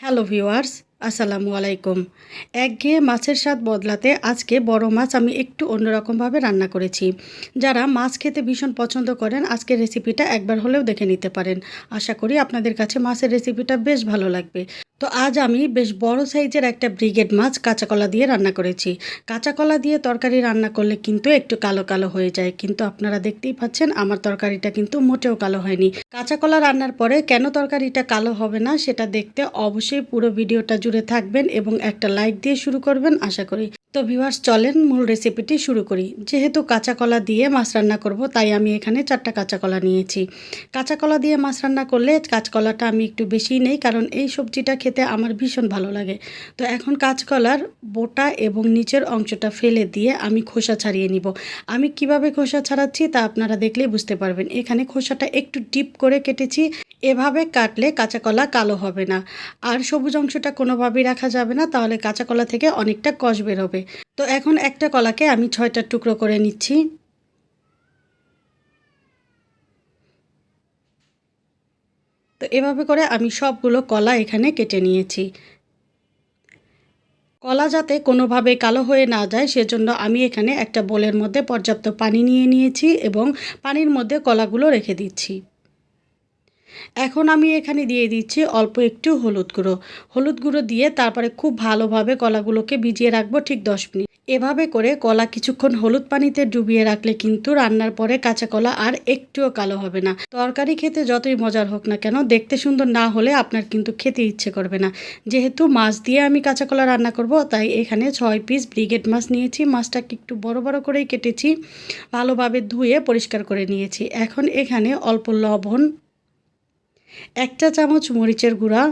Hello viewers আসসালামু আলাইকুম। একঘেয়ে মাছের স্বাদ বদলাতে আজকে বড় মাছ আমি একটু অন্যরকমভাবে রান্না করেছি। যারা মাছ খেতে ভীষণ পছন্দ করেন, আজকের রেসিপিটা একবার হলেও দেখে নিতে পারেন। আশা করি আপনাদের কাছে মাছের রেসিপিটা বেশ ভালো লাগবে। তো আজ আমি বেশ বড় সাইজের একটা ব্রিগেড মাছ কাঁচা কলা দিয়ে রান্না করেছি। কাঁচা কলা দিয়ে তরকারি রান্না করলে কিন্তু একটু কালো কালো হয়ে যায়। কিন্তু আপনারা দেখতেই পাচ্ছেন, আমার তরকারিটা কিন্তু মোটেও কালো হয়নি। কাঁচা কলা রান্নার পরে কেন তরকারিটা কালো হবে না, সেটা দেখতে অবশ্যই পুরো ভিডিওটা জুড়ে থাকবেন এবং একটা লাইক দিয়ে শুরু করবেন আশা করি তো ভিউয়ার্স, চলেন মূল রেসিপিটি শুরু করি। যেহেতু কাঁচা কলা দিয়ে মাছ রান্না করব, তাই আমি এখানে চারটা কাঁচা কলা নিয়েছি। কাঁচা কলা দিয়ে মাছ রান্না করলে কাঁচকলাটা আমি একটু বেশিই নেই, কারণ এই সবজিটা খেতে আমার ভীষণ ভালো লাগে। তো এখন কাঁচকলার বোটা এবং নিচের অংশটা ফেলে দিয়ে আমি খোসা ছাড়িয়ে নিব। আমি কীভাবে খোসা ছাড়াচ্ছি তা আপনারা দেখলেই বুঝতে পারবেন। এখানে খোসাটা একটু ডিপ করে কেটেছি, এভাবে কাটলে কাঁচা কলা কালো হবে না। আর সবুজ অংশটা কোনোভাবেই রাখা যাবে না, তাহলে কাঁচা কলা থেকে অনেকটা কষ বেরোবে তো এখন একটা কলাকে আমি ছয়টা টুকরো করে নিচ্ছি। তো এভাবে করে আমি সবগুলো কলা এখানে কেটে নিয়েছি। কলা যাতে কোনোভাবে কালো হয়ে না যায়, সেজন্য আমি এখানে একটা বোলের মধ্যে পর্যাপ্ত পানি নিয়ে নিয়েছি এবং পানির মধ্যে কলাগুলো রেখে দিচ্ছি। এখন আমি এখানে দিয়ে দিচ্ছি অল্প একটু হলুদ গুঁড়ো। হলুদ গুঁড়ো দিয়ে তারপরে খুব ভালোভাবে কলাগুলোকে ভিজিয়ে রাখব ঠিক দশ মিনিট। এভাবে করে কলা কিছুক্ষণ হলুদ পানিতে ডুবিয়ে রাখলে কিন্তু রান্নার পরে কাঁচা কলা আর একটুও কালো হবে না। তরকারি খেতে যতই মজার হোক না কেন, দেখতে সুন্দর না হলে আপনার কিন্তু খেতে ইচ্ছে করবে না। যেহেতু মাছ দিয়ে আমি কাঁচা কলা রান্না করব, তাই এখানে ছয় পিস ব্রিগেড মাছ নিয়েছি। মাছটাকে একটু বড় বড় করেই কেটেছি। ভালোভাবে ধুয়ে পরিষ্কার করে নিয়েছি। এখন এখানে অল্প লবণ একটা চামচ মরিচের গুঁড়া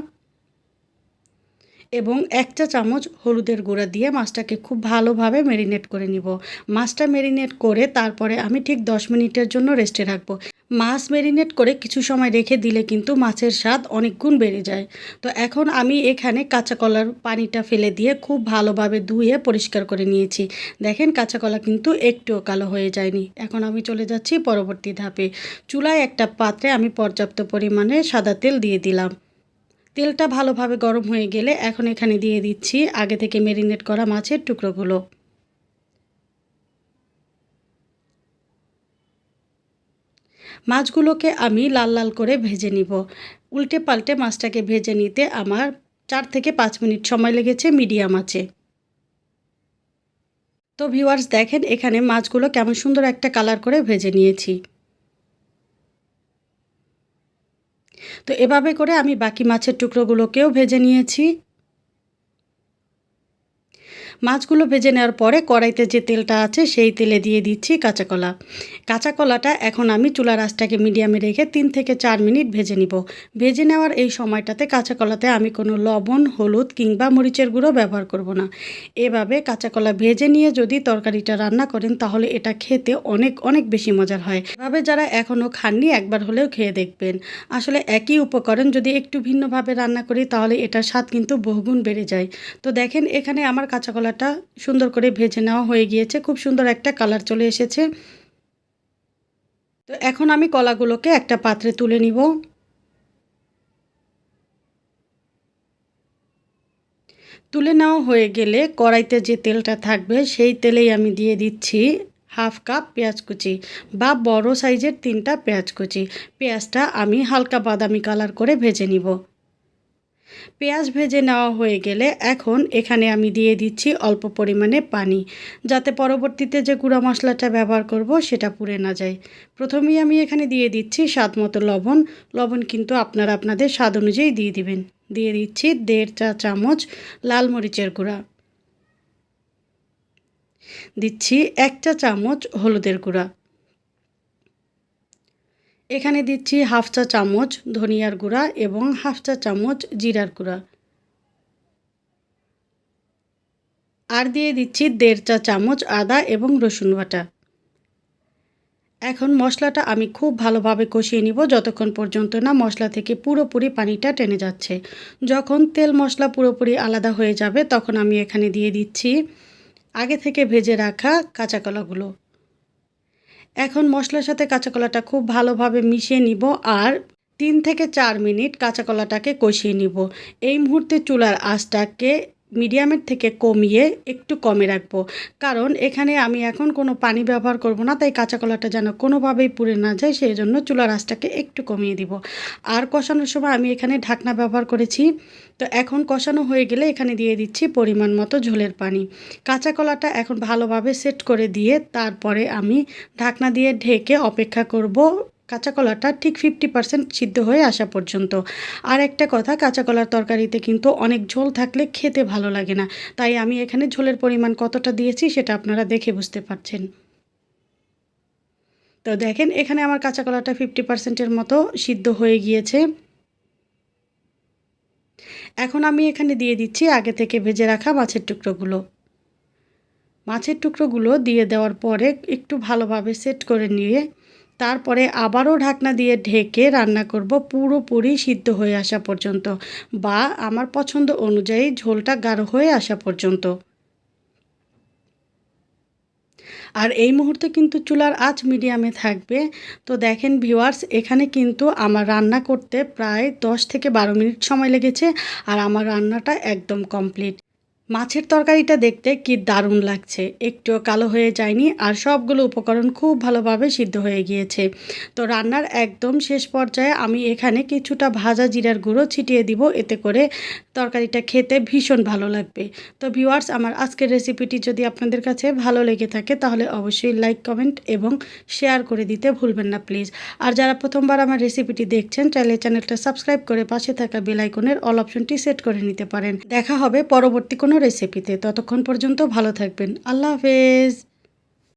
এবং একটা চামচ হলুদের গুঁড়া দিয়ে মাছটাকে খুব ভালোভাবে মেরিনেট করে নিব। মাছটা মেরিনেট করে তারপরে আমি ঠিক দশ মিনিটের জন্য রেস্টে রাখব। মাছ মেরিনেট করে কিছু সময় রেখে দিলে কিন্তু মাছের স্বাদ অনেক গুণ বেড়ে যায়। তো এখন আমি এখানে কাঁচা কলার পানিটা ফেলে দিয়ে খুব ভালোভাবে ধুয়ে পরিষ্কার করে নিয়েছি। দেখেন কাঁচা কলা কিন্তু একটুও কালো হয়ে যায়নি। এখন আমি চলে যাচ্ছি পরবর্তী ধাপে। চুলায় একটা পাত্রে আমি পর্যাপ্ত পরিমাণে সাদা তেল দিয়ে দিলাম। তেলটা ভালোভাবে গরম হয়ে গেলে এখন এখানে দিয়ে দিচ্ছি আগে থেকে মেরিনেট করা মাছের টুকরোগুলো। মাছগুলোকে আমি লাল লাল করে ভেজে নিব। উল্টে পাল্টে মাছটাকে ভেজে নিতে আমার চার থেকে পাঁচ মিনিট সময় লেগেছে মিডিয়াম আছে তো ভিউয়ার্স দেখেন এখানে মাছগুলো কেমন সুন্দর একটা কালার করে ভেজে নিয়েছি। তো এভাবে করে আমি বাকি মাছের টুকরোগুলোকেও ভেজে নিয়েছি। মাছগুলো ভেজে নেওয়ার পরে কড়াইতে যে তেলটা আছে সেই তেলে দিয়ে দিচ্ছি কাঁচা কলা। কাঁচা কলাটা এখন আমি চুলার আঁচটাকে মিডিয়ামে রেখে তিন থেকে চার মিনিট ভেজে নিব। ভেজে নেওয়ার এই সময়টাতে কাঁচা কলাতে আমি কোনো লবণ, হলুদ কিংবা মরিচের গুঁড়ো ব্যবহার করব না। এভাবে কাঁচা কলা ভেজে নিয়ে যদি তরকারিটা রান্না করেন তাহলে এটা খেতে অনেক অনেক বেশি মজার হয়। এভাবে যারা এখনও খাননি একবার হলেও খেয়ে দেখবেন। আসলে একই উপকরণ যদি একটু ভিন্নভাবে রান্না করি তাহলে এটার স্বাদ কিন্তু বহুগুণ বেড়ে যায়। তো দেখেন এখানে আমার কাঁচা কলাটা সুন্দর করে ভেজে নেওয়া হয়ে গিয়েছে। খুব সুন্দর একটা কালার চলে এসেছে। তো এখন আমি কলাগুলোকে একটা পাত্রে তুলে নিব। তুলে নেওয়া হয়ে গেলে কড়াইতে যে তেলটা থাকবে সেই তেলেই আমি দিয়ে দিচ্ছি হাফ কাপ পেঁয়াজ কুচি বা বড় সাইজের তিনটা পেঁয়াজ কুচি। পেঁয়াজটা আমি হালকা বাদামি কালার করে ভেজে নিব। পেঁয়াজ ভেজে নেওয়া হয়ে গেলে এখন এখানে আমি দিয়ে দিচ্ছি অল্প পরিমাণে পানি। যাতে পরবর্তীতে যে গুঁড়া মশলাটা ব্যবহার করব সেটা পুড়ে না যায়। প্রথমেই আমি এখানে দিয়ে দিচ্ছি স্বাদ মতো লবণ। লবণ কিন্তু আপনারা আপনাদের স্বাদ অনুযায়ী দিয়ে দিবেন। দিয়ে দিচ্ছি দেড় চা চামচ লাল মরিচের গুঁড়া। দিচ্ছি একটা চামচ হলুদের গুঁড়া। এখানে দিচ্ছি হাফ চা চামচ ধনিয়ার গুঁড়া এবং হাফ চা চামচ জিরার গুঁড়া। আর দিয়ে দিচ্ছি দেড় চা চামচ আদা এবং রসুন বাটা। এখন মশলাটা আমি খুব ভালোভাবে কষিয়ে নিব, যতক্ষণ পর্যন্ত না মশলা থেকে পুরোপুরি পানিটা টেনে যাচ্ছে। যখন তেল মশলা পুরোপুরি আলাদা হয়ে যাবে, তখন আমি এখানে দিয়ে দিচ্ছি আগে থেকে ভেজে রাখা কাঁচা কলাগুলো। এখন মশলার সাথে কাঁচা কলাটা খুব ভালোভাবে মিশিয়ে নিব আর তিন থেকে চার মিনিট কাঁচা কলাটাকে কষিয়ে নিব। এই মুহূর্তে চুলার আঁচটাকে মিডিয়ামের থেকে কমিয়ে একটু কমে রাখব। কারণ এখানে আমি এখন কোনো পানি ব্যবহার করব না, তাই কাঁচা কলাটা যেন কোনোভাবেই পুড়ে না যায় সেই জন্য চুলার আঁচটাকে একটু কমিয়ে দিব। আর কষানোর সময় আমি এখানে ঢাকনা ব্যবহার করেছি। তো এখন কষানো হয়ে গেলে এখানে দিয়ে দিচ্ছি পরিমাণ মতো ঝোলের পানি। কাঁচা কলাটা এখন ভালোভাবে সেট করে দিয়ে তারপরে আমি ঢাকনা দিয়ে ঢেকে অপেক্ষা করব কাঁচা কলাটা ঠিক ফিফটি পার্সেন্ট সিদ্ধ হয়ে আসা পর্যন্ত। আর একটা কথা কাঁচা কলার তরকারিতে কিন্তু অনেক ঝোল থাকলে খেতে ভালো লাগে না। তাই আমি এখানে ঝোলের পরিমাণ কতটা দিয়েছি সেটা আপনারা দেখে বুঝতে পারছেন। তো দেখেন, এখানে আমার কাঁচা কলাটা ফিফটি পার্সেন্টের মতো সিদ্ধ হয়ে গিয়েছে। এখন আমি এখানে দিয়ে দিচ্ছি আগে থেকে ভেজে রাখা মাছের টুকরোগুলো। মাছের টুকরোগুলো দিয়ে দেওয়ার পরে একটু ভালোভাবে সেট করে নিয়ে তারপরে আবারও ঢাকনা দিয়ে ঢেকে রান্না করব পুরোপুরি সিদ্ধ হয়ে আসা পর্যন্ত বা আমার পছন্দ অনুযায়ী ঝোলটা গাঢ় হয়ে আসা পর্যন্ত। আর এই মুহূর্তে কিন্তু চুলার আঁচ মিডিয়ামে থাকবে। তো দেখেন ভিউয়ার্স, এখানে কিন্তু আমার রান্না করতে প্রায় দশ থেকে বারো মিনিট সময় লেগেছে আর আমার রান্নাটা একদম কমপ্লিট। মাছের তরকারিটা দেখতে কি দারুণ লাগছে। একটুও কালো হয়ে যায়নি আর সবগুলো উপকরণ খুব ভালোভাবে সিদ্ধ হয়ে গিয়েছে। তো রান্নার একদম শেষ পর্যায়ে আমি এখানে কিছুটা ভাজা জিরার গুঁড়ো ছিটিয়ে দিব, এতে করে তরকারিটা খেতে ভীষণ ভালো লাগবে। তো ভিউয়ার্স, আমার আজকের রেসিপিটি যদি আপনাদের কাছে ভালো লেগে থাকে, তাহলে অবশ্যই লাইক, কমেন্ট এবং শেয়ার করে দিতে ভুলবেন না, প্লিজ। আর যারা প্রথমবার আমার রেসিপিটি দেখছেন চাইলে চ্যানেলটা সাবস্ক্রাইব করে পাশে থাকা বেল আইকনের অল অপশনটি সেট করে নিতে পারেন। দেখা হবে পরবর্তী কোনো রেসিপিতে ততক্ষণ পর্যন্ত ভালো থাকবেন। আল্লাহ হাফেজ।